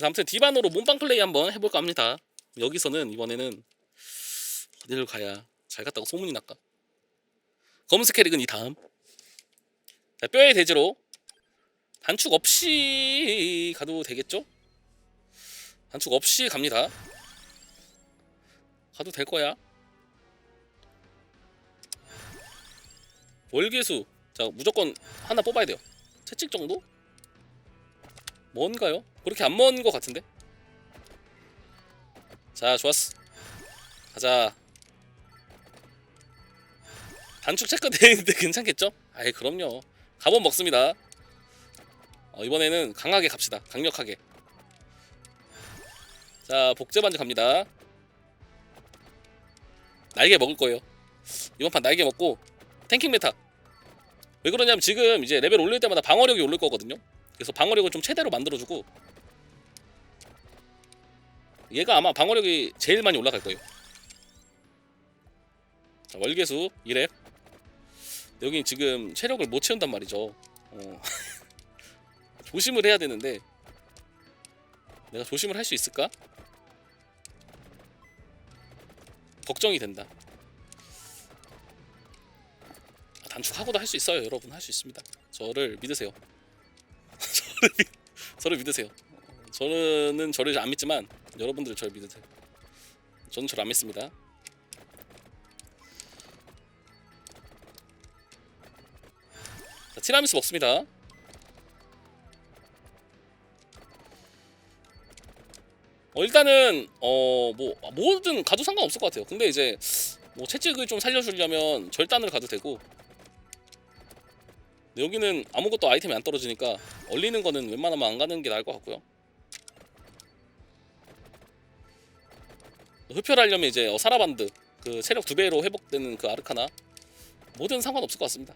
아무튼 디반으로 몸빵 플레이 한번 해볼까 합니다. 여기서는 이번에는 어디를 가야 잘 갔다고 소문이 날까? 검은색 캐릭은 이 다음. 자, 뼈의 대지로 단축 없이 가도 되겠죠? 단축 없이 갑니다. 가도 될 거야. 월계수. 자, 무조건 하나 뽑아야 돼요. 채찍 정도? 뭔가요? 그렇게 안 먼 것 같은데? 자, 좋았어. 가자. 단축 체크 되는데 괜찮겠죠? 아이, 그럼요. 갑옷 먹습니다. 어, 이번에는 강하게 갑시다. 강력하게. 자, 복제 반지 갑니다. 날개 먹을 거예요. 이번 판 날개 먹고 탱킹 메타. 왜 그러냐면 지금 이제 레벨 올릴 때마다 방어력이 오를 거거든요. 그래서 방어력을 좀 최대로 만들어주고 얘가 아마 방어력이 제일 많이 올라갈 거예요. 자, 월계수 2렙. 여기 지금 체력을 못 채운단 말이죠. 어. 조심을 해야 되는데 내가 조심을 할 수 있을까? 걱정이 된다. 아, 단축하고도 할 수 있어요, 여러분 할 수 있습니다. 저를 믿으세요. 저를, 믿으세요. 저는 저를 안 믿지만 여러분들 저를 믿으세요. 저는 저를 안 믿습니다. 자, 티라미수 먹습니다. 어 일단은 어 뭐 뭐든 가도 상관없을 것 같아요. 근데 이제 뭐 채찍을 좀 살려주려면 절단을 가도 되고 여기는 아무것도 아이템이 안 떨어지니까 얼리는 거는 웬만하면 안 가는 게 나을 것 같고요. 흡혈하려면 이제 어, 사라반드 그 체력 두 배로 회복되는 그 아르카나 뭐든 상관없을 것 같습니다.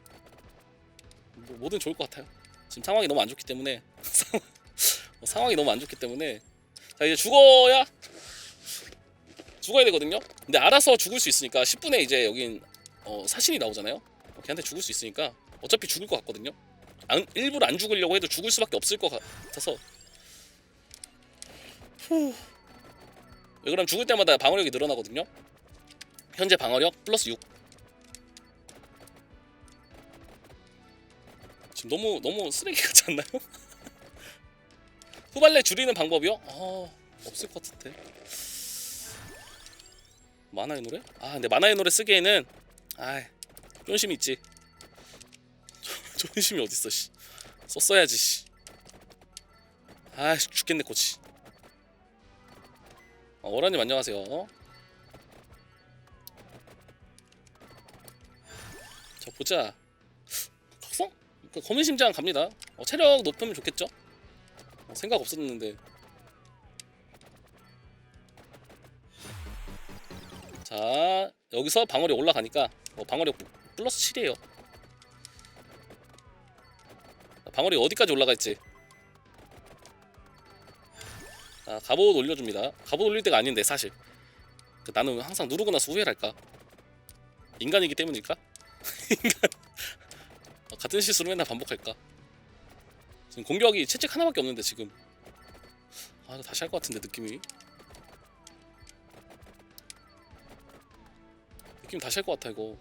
뭐, 뭐든 좋을 것 같아요. 지금 상황이 너무 안 좋기 때문에 어, 상황이 너무 안 좋기 때문에 자 이제 죽어야 죽어야 되거든요. 근데 알아서 죽을 수 있으니까 10분에 이제 여긴 어, 사신이 나오잖아요. 어, 걔한테 죽을 수 있으니까 어차피 죽을 것 같거든요. 안, 일부러 안 죽으려고 해도 죽을 수밖에 없을 것 같아서. 후. 왜 그럼 죽을 때마다 방어력이 늘어나거든요. 현재 방어력 플러스 6. 지금 너무 너무 쓰레기 같지 않나요? 후발레 줄이는 방법이요? 어 없을 것 같은데. 만화의 노래? 아 근데 만화의 노래 쓰기에는 아 쫀심이 있지. 쫀심이 어딨어 씨. 썼어야지 씨. 아 죽겠네 코치. 어, 오라님 안녕하세요. 자 보자. 각성? 그 검은 심장 갑니다. 어, 체력 높으면 좋겠죠? 어, 생각 없었는데. 자 여기서 방어력 올라가니까 어, 방어력 플러스 7이에요. 방어력 어디까지 올라갈지. 자 갑옷 올려줍니다. 갑옷 올릴 때가 아닌데 사실. 그 나는 항상 누르고 나서 후회할까? 인간이기 때문일까? 인간 어, 같은 실수를 맨날 반복할까? 지금 공격이 채찍 하나밖에 없는데 지금 아 이거 다시 할 것 같은데 느낌이 느낌 다시 할 것 같아 이거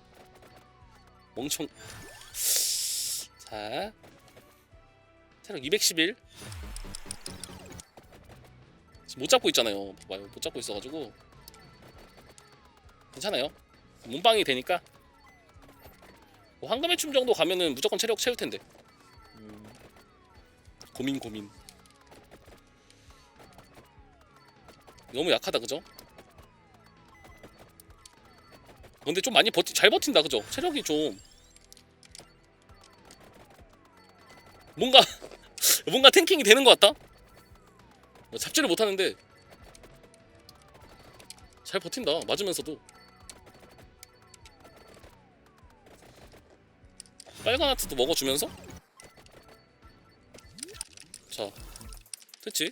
멍청 자 체력 211 지금 못 잡고 있잖아요. 봐봐요. 못 잡고 있어가지고. 괜찮아요. 몸빵이 되니까. 뭐 황금의 춤 정도 가면은 무조건 체력 채울 텐데. 음, 고민 고민. 너무 약하다 그죠? 근데 좀 많이 버티 잘 버틴다 그죠? 체력이 좀. 뭔가 뭔가 탱킹이 되는 것 같다. 뭐 잡지를 못하는데 잘 버틴다 맞으면서도 빨간 하트도 먹어주면서 자 됐지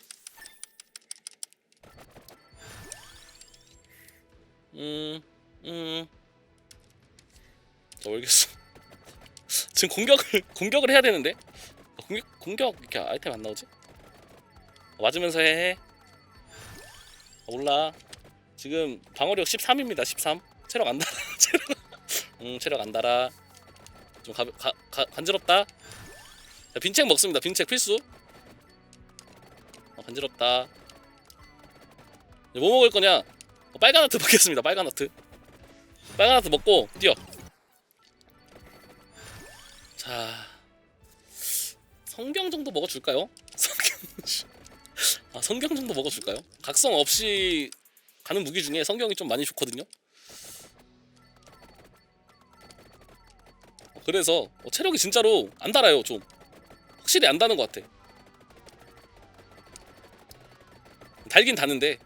음, 음. 자, 모르겠어. 지금 공격을 공격을 해야 되는데 아, 공격 이렇게 아이템 안 나오지? 맞으면서 해. 아, 몰라. 지금 방어력 13입니다. 13. 체력 안 달아. 체력. 음, 체력 안 달아. 좀 가, 가, 가, 간지럽다. 자, 빈책 먹습니다. 빈책 필수. 어, 간지럽다. 뭐 먹을 거냐? 어, 빨간 하트 먹겠습니다. 빨간 하트. 빨간 하트 먹고 뛰어. 자, 성경 정도 먹어줄까요? 성경. 아 성경 정도 먹어줄까요? 각성 없이 가는 무기 중에 성경이 좀 많이 좋거든요. 어, 그래서 어, 체력이 진짜로 안 달아요 좀 확실히 안 다는 것 같아. 달긴 다는데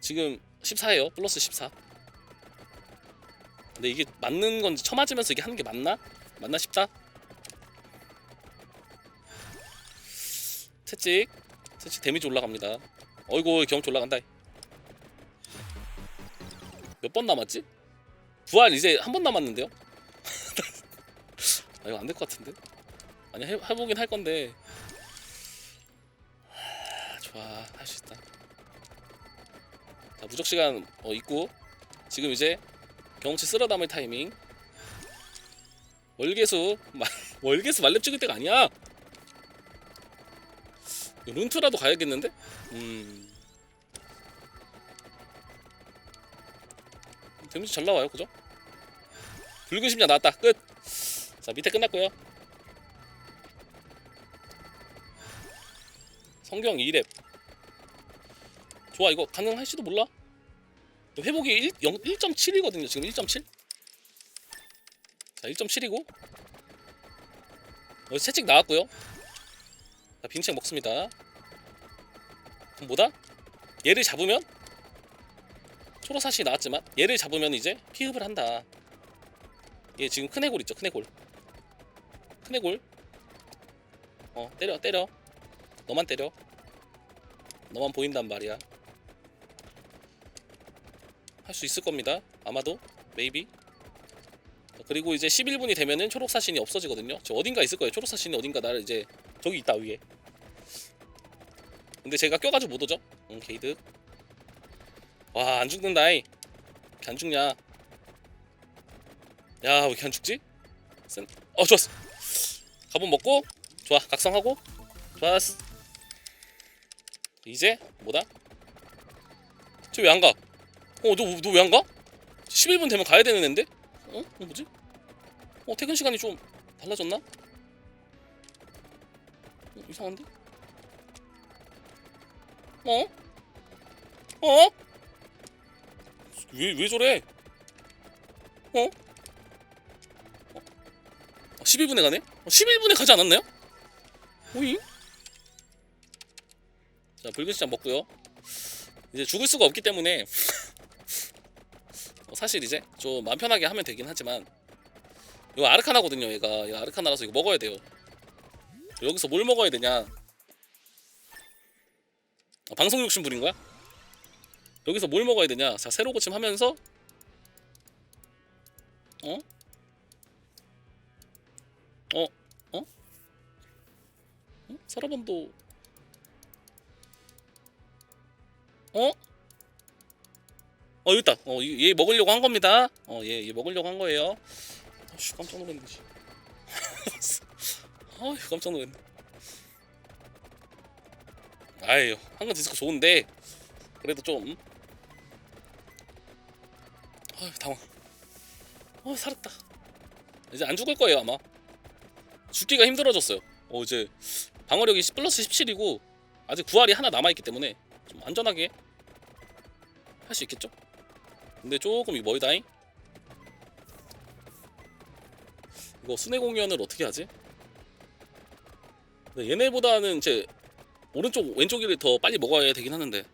지금 14예요 플러스 14. 근데 이게 맞는 건지 쳐맞으면서 이게 하는 게 맞나? 맞나 싶다. 채찍. 채찍 데미지 올라갑니다. 어이구 경치 올라간다. 몇 번 남았지? 부활 이제 한 번 남았는데요? 아 이거 안 될 것 같은데? 아니 해, 해보긴 할 건데. 하, 좋아 할 수 있다. 자 무적 시간 어 있고. 지금 이제 경험치 쓸어 담을 타이밍. 월계수 말, 월계수 말렙 찍을 때가 아니야 룬트라도 가야겠는데? 음. 데미지 잘 나와요, 그죠? 붉은 심장 나왔다. 끝. 자 밑에 끝났고요. 성경 2렙. 좋아 이거 가능할지도 몰라. 회복이 1, 0, 1.7이거든요. 지금 1.7. 자 1.7이고. 여기 채찍 나왔고요. 자, 빈책 먹습니다. 뭐다? 얘를 잡으면 초록사시 나왔지만 얘를 잡으면 이제 피흡을 한다. 얘 지금 큰 해골 있죠? 큰 해골. 큰 해골. 어 때려 때려. 너만 때려. 너만 보인단 말이야. 할 수 있을 겁니다. 아마도 메이비. 그리고 이제 11분이 되면은 초록 사신이 없어지거든요. 저 어딘가 있을 거예요. 초록 사신이 어딘가 나를 이제 저기 있다 위에. 근데 제가 껴가지고 못 오죠? 응 게이드 와 안 죽는다이 안 죽냐 야 왜 이렇게 안 죽지? 센... 어 좋았어 가본 먹고 좋아 각성하고 좋았어 이제 뭐다? 쟤왜안 가? 어 너 너 왜 안 가? 11분 되면 가야 되는 앤데? 어? 어 뭐지? 어 퇴근 시간이 좀 달라졌나? 어, 이상한데? 어? 어? 왜, 왜 저래? 어? 어? 11분에 가네? 어, 11분에 가지 않았나요? 오잉? 자, 붉은 시장 먹고요. 이제 죽을 수가 없기 때문에 어, 사실 이제 좀 마음 편하게 하면 되긴 하지만 이거 아르카나거든요, 얘가. 얘가 아르카나라서 이거 먹어야 돼요. 여기서 뭘 먹어야 되냐? 아, 방송 욕심 부린 거야? 여기서 뭘 먹어야 되냐? 자 새로 고침 하면서 어? 어? 어? 어? 사라반도 어? 어 여기 있다. 어, 얘, 얘 먹으려고 한 겁니다. 어, 얘, 얘 먹으려고 한 거예요. 아씨 깜짝 놀랐네. 씨. 아휴 깜짝 놀랐네. 아유 한강 디스코 좋은데? 그래도 좀. 아유 당황. 어 살았다. 이제 안 죽을 거예요 아마. 죽기가 힘들어졌어요. 어 이제 방어력이 플러스 17이고 아직 구할이 하나 남아있기 때문에 좀 안전하게 할 수 있겠죠? 근데 조금 이 멀다잉. 이거 순회 공연을 어떻게 하지? 근데 얘네보다는 제 오른쪽 왼쪽이를 더 빨리 먹어야 되긴 하는데.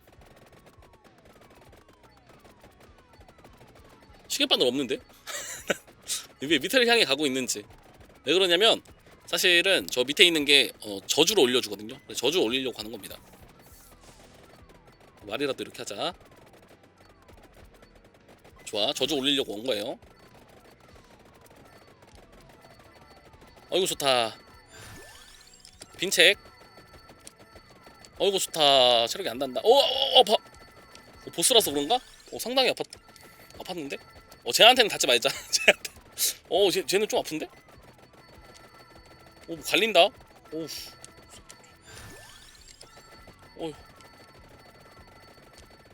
시계바늘 없는데? 왜 밑에를 향해 가고 있는지. 왜 그러냐면 사실은 저 밑에 있는 게 어, 저주를 올려주거든요. 저주 올리려고 하는 겁니다. 말이라도 이렇게 하자. 좋아. 저주 올리려고 온 거예요. 어이구 좋다 빈책. 어이구 좋다. 체력이 안 난다. 어, 어, 어, 봐. 어, 보스라서 그런가? 어, 상당히 아팠 아팠는데? 어 쟤한테는 닿지 말자. 쟤한테. 어 쟤, 쟤는 좀 아픈데? 오 갈린다. 오우. 어휴.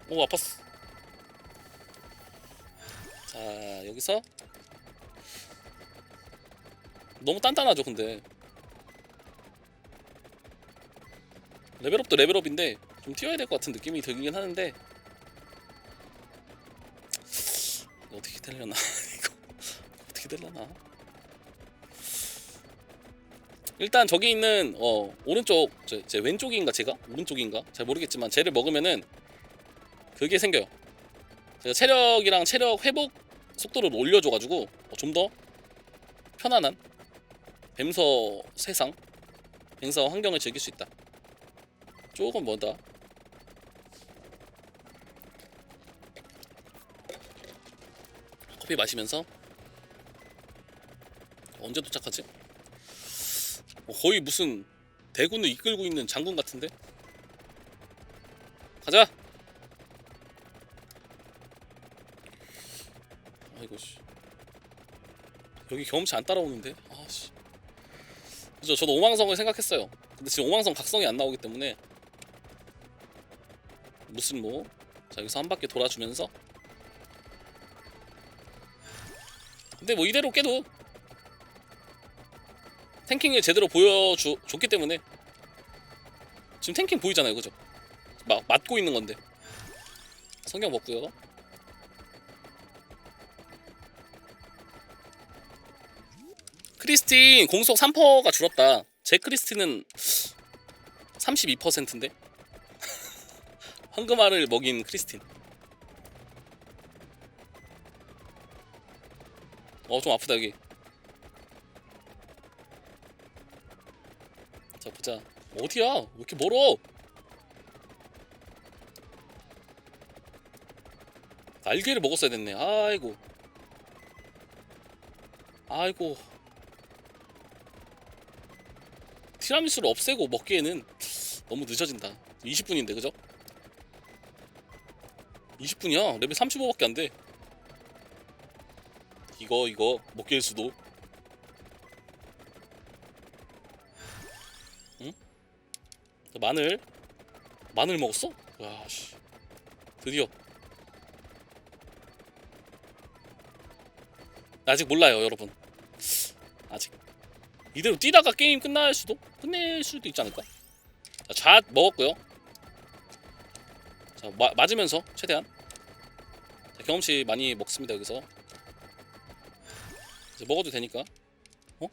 오 아팠어. 자 여기서. 너무 단단하죠 근데 레벨업도 레벨업인데 좀 튀어야 될 것 같은 느낌이 들긴 하는데 어떻게 되려나? 이거 어떻게 되려나? 일단 저기 있는 어 오른쪽 제, 제 왼쪽인가 제가? 오른쪽인가? 잘 모르겠지만 쟤를 먹으면은 그게 생겨요. 제가 체력이랑 체력 회복 속도를 올려줘가지고 어, 좀더 편안한 뱀서 세상 뱀서 환경을 즐길 수 있다 조금 뭐다 커피 마시면서 언제 도착하지? 어, 거의 무슨 대군을 이끌고 있는 장군 같은데? 가자! 아이고 씨 여기 경험치 안 따라오는데? 아씨 그죠 저도 오망성을 생각했어요 근데 지금 오망성 각성이 안 나오기 때문에 무슨 뭐자 여기서 한 바퀴 돌아주면서. 근데 뭐 이대로 깨도 탱킹을 제대로 보여줬기 때문에. 지금 탱킹 보이잖아요 그죠? 막 맞고 있는 건데. 성경 먹고요. 크리스틴 공속 3%가 줄었다. 제 크리스틴은 32%인데 황금알을 먹인 크리스틴. 어 좀 아프다 여기. 자 보자. 어디야? 왜 이렇게 멀어? 날개를 먹었어야 됐네. 아이고. 아이고. 티라미수를 없애고 먹기에는 너무 늦어진다. 20분인데 그죠? 20분이야. 레벨 35밖에 안돼. 이거 이거 못 깰 수도. 응? 마늘? 마늘 먹었어? 야씨. 드디어. 아직 몰라요 여러분. 아직. 이대로 뛰다가 게임 끝날 수도 끝낼 수도 있지 않을까? 자, 잣 먹었고요. 자 마, 맞으면서 최대한. 자, 경험치 많이 먹습니다 여기서. 이제 먹어도 되니까. 어?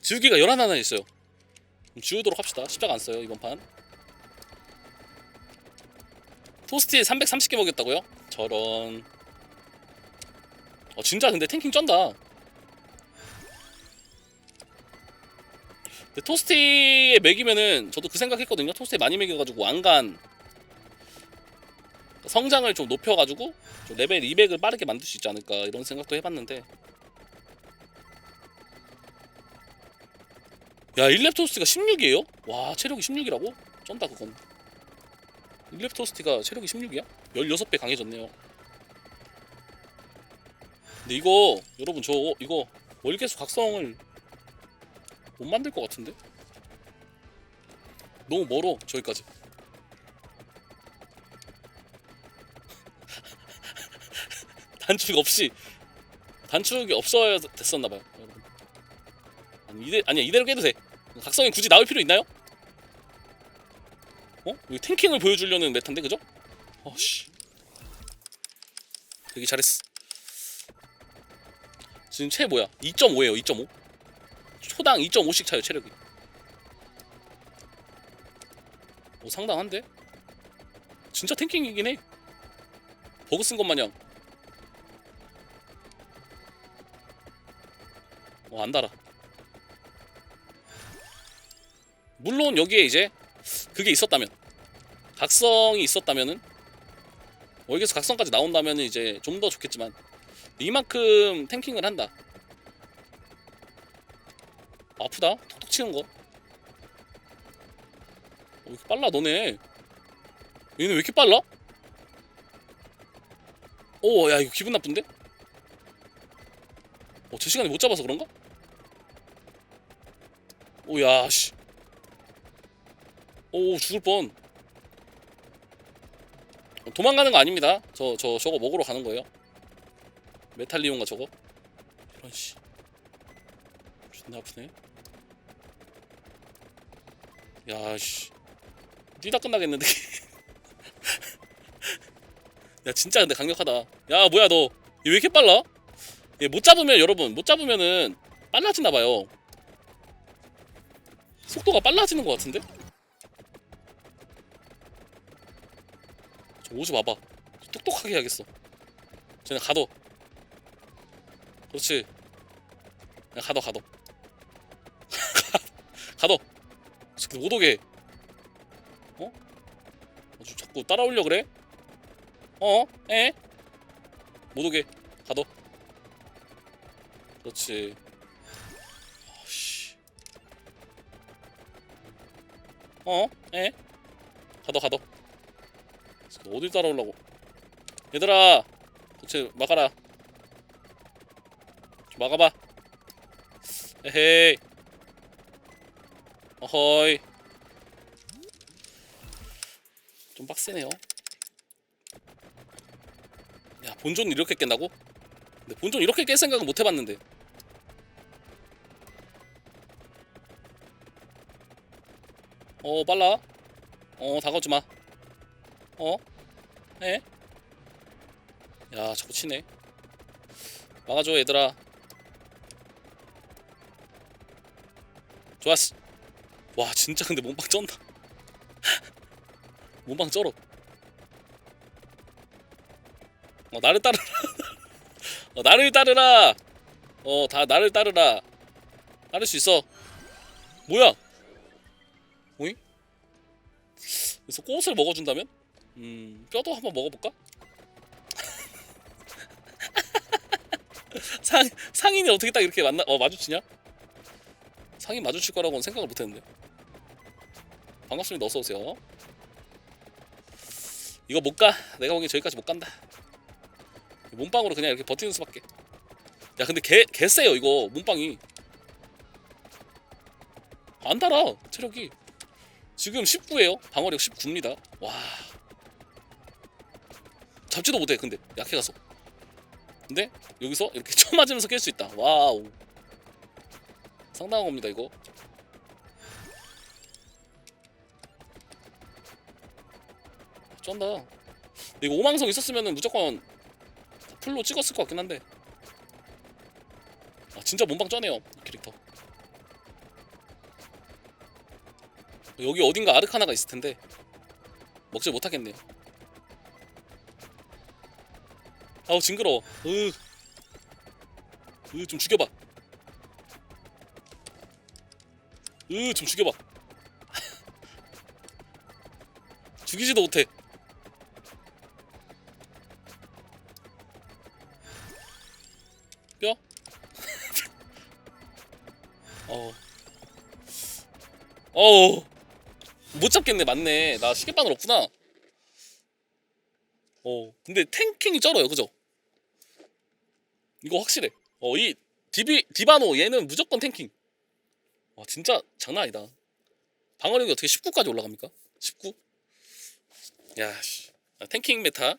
지우기가 11하나 있어요. 지우도록 합시다. 십자가 안 써요 이번 판. 토스트에 330개 먹였다고요? 저런. 어 진짜 근데 탱킹 쩐다. 근데 토스티에 먹이면은 저도 그 생각했거든요. 토스티에 많이 먹여가지고 왕관 성장을 좀 높여가지고 좀 레벨 200을 빠르게 만들 수 있지 않을까 이런 생각도 해봤는데 야 1렙 토스티가 16이에요? 와 체력이 16이라고? 쩐다 그건 1렙 토스티가 체력이 16이야? 16배 강해졌네요 근데 이거 여러분 저 이거 월계수 각성을 못 만들 것 같은데? 너무 멀어 저기까지 단축 없이 단축이 없어야 됐었나 봐요 여러분. 아니 이대 아니야 이대로 깨도 돼. 각성이 굳이 나올 필요 있나요? 어? 여기 탱킹을 보여주려는 메타인데 그죠? 어씨. 되게 잘했어. 지금 최 뭐야? 2.5에요 2.5 초당 2.5씩 차요 체력이. 오 상당한데? 진짜 탱킹이긴 해. 버그 쓴 것 마냥 어, 안 달아 물론 여기에 이제 그게 있었다면 각성이 있었다면은 여기서 각성까지 나온다면은 이제 좀 더 좋겠지만 이만큼 탱킹을 한다 아프다 톡톡 치는 거왜 이렇게 빨라 너네 얘네 왜 이렇게 빨라? 오야 이거 기분 나쁜데? 어, 제 시간에 못 잡아서 그런가? 오야 씨. 오 죽을 뻔. 어, 도망가는 거 아닙니다. 저 저 저 거 먹으러 가는 거예요. 메탈리온가 저거. 이런 씨. 존나 아프네. 야 씨. 뛰다 끝나겠는데. 야 진짜 근데 강력하다. 야 뭐야 너. 얘 왜 이렇게 빨라? 얘 못 잡으면 여러분 못 잡으면은 빨라지나 봐요. 속도가 빨라지는 것 같은데? 저 오지 마봐. 똑똑하게 해야겠어. 쟤네 가둬. 그렇지. 그냥 가둬 가둬. 가둬. 새끼 못 오게. 어? 아주 자꾸 따라오려 그래? 어? 에? 못 오게. 가둬. 그렇지. 어? 에? 가둬 가둬. 어딜 따라오려고? 얘들아, 도대체 막아라. 좀 막아봐. 에헤이. 어허이. 좀 빡세네요. 야 본존 이렇게 깬다고? 근데 본존 이렇게 깰 생각은 못 해봤는데. 어 빨라. 어 다가오지 마. 어? 에? 야 자꾸 치네. 막아줘 얘들아. 좋았어. 와 진짜 근데 몸빵 쩐다. 몸빵 쩔어. 어 나를 따르라. 어 나를 따르라. 어 다 나를 따르라. 따를 수 있어. 뭐야? 그래서 꽃을 먹어준다면? 음 뼈도 한번 먹어볼까? 상 상인이 어떻게 딱 이렇게 만나 어 마주치냐? 상인 마주칠 거라고는 생각을 못했는데. 반갑습니다. 어서 오세요. 이거 못 가. 내가 보기엔 저기까지 못 간다. 몸빵으로 그냥 이렇게 버티는 수밖에. 야 근데 개, 개 세요 이거 몸빵이. 안 달아 체력이. 지금 19예요. 방어력 19입니다. 와. 잡지도 못해 근데 약해가서. 근데 여기서 이렇게 쳐 맞으면서 깰 수 있다. 와우. 상당한 겁니다 이거. 쩐다. 이거 오망성 있었으면은 무조건 풀로 찍었을 것 같긴 한데. 아 진짜 몸방 쩌네요 이 캐릭터. 여기 어딘가 아르카나가 있을 텐데 먹지 못하겠네요. 아우 징그러워. 으, 으좀 죽여봐. 으좀 죽여봐. 죽이지도 못해. 뼈? 어. 어우. 못 잡겠네, 맞네. 나 시계바늘 없구나. 어. 근데 탱킹이 쩔어요, 그죠? 이거 확실해. 어, 이 디비 디바노 얘는 무조건 탱킹. 와, 진짜 장난 아니다. 방어력이 어떻게 19까지 올라갑니까? 19? 야, 씨. 아, 탱킹 메타